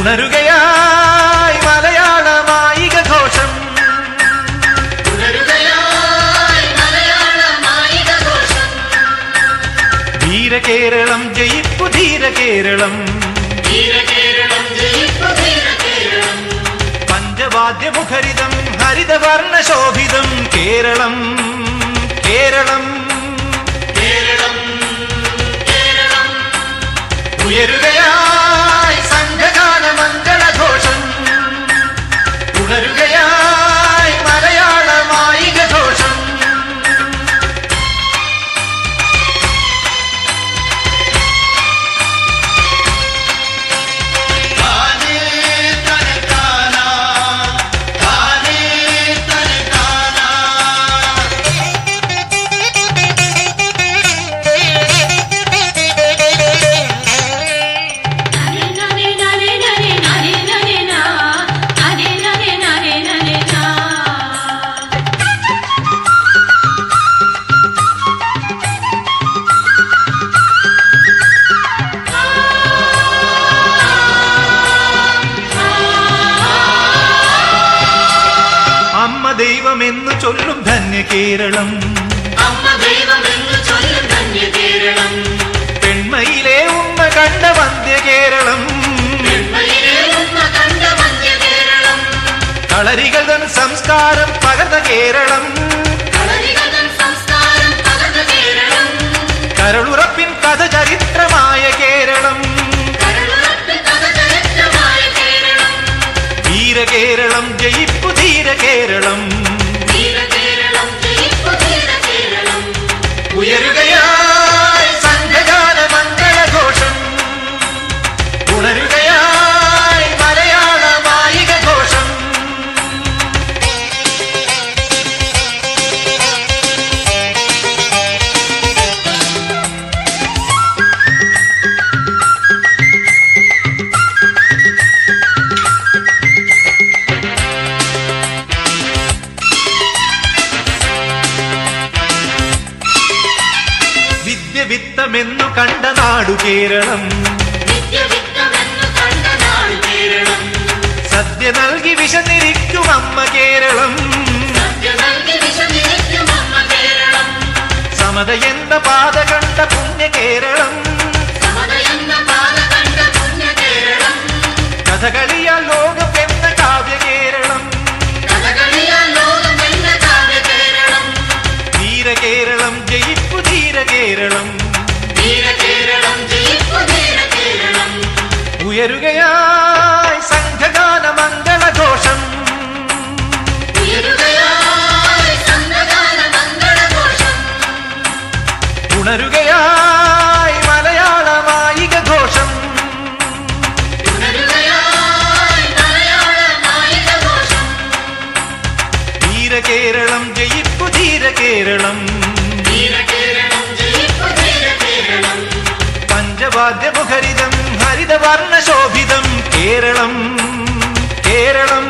ഉണരുകയായി മലയാള മായിക ഘോഷം. ധീരകേരളം ജയിപ്പു ധീരകേരളം. പഞ്ചവാദ്യമുഖരിതം ഹരിതവർണ ശോഭിതം കേരളം. കേരളം കേരളം. കേരളം ദൈവമെന്നു ചൊല്ലും ധന്യ കേരളം അമ്മ ദൈവമെന്നു ചൊല്ലും ധന്യ കേരളം പെൺമയിലെ ഉമ്മ കണ്ട വന്ധ്യ കേരളം. കളരികൾ തൻ സംസ്കാരം പകർന്ന കേരളം. കരളുറപ്പിൻ കഥ ചരിത്രമായ കേരളം വിത്തമെന്നു കണ്ട നാടു കേരളം. കേരളം. സദ്യ നൽകി വിശന്നിരിക്കും അമ്മ കേരളം. കേരളം. സമത എന്ന പാത കണ്ട പുണ്യ കേരളം. കേരളം. കഥകളിയാൽ ലോകം എന്ന കാവ്യ കേരളം. എന്ന കേരളം. ജയിപ്പു ധീരകേരളം വീരകേരളം ഉയരുകയായി സംഘഗാന മംഗളഘോഷം. ഉണരുകയായി മലയാള മായിക ഘോഷം ധീരകേരളം ജയിപ്പു ധീരകേരളം. പഞ്ചവാദ്യമുഖരിതം ഹരിതവർണ ശോഭിതം കേരളം കേരളം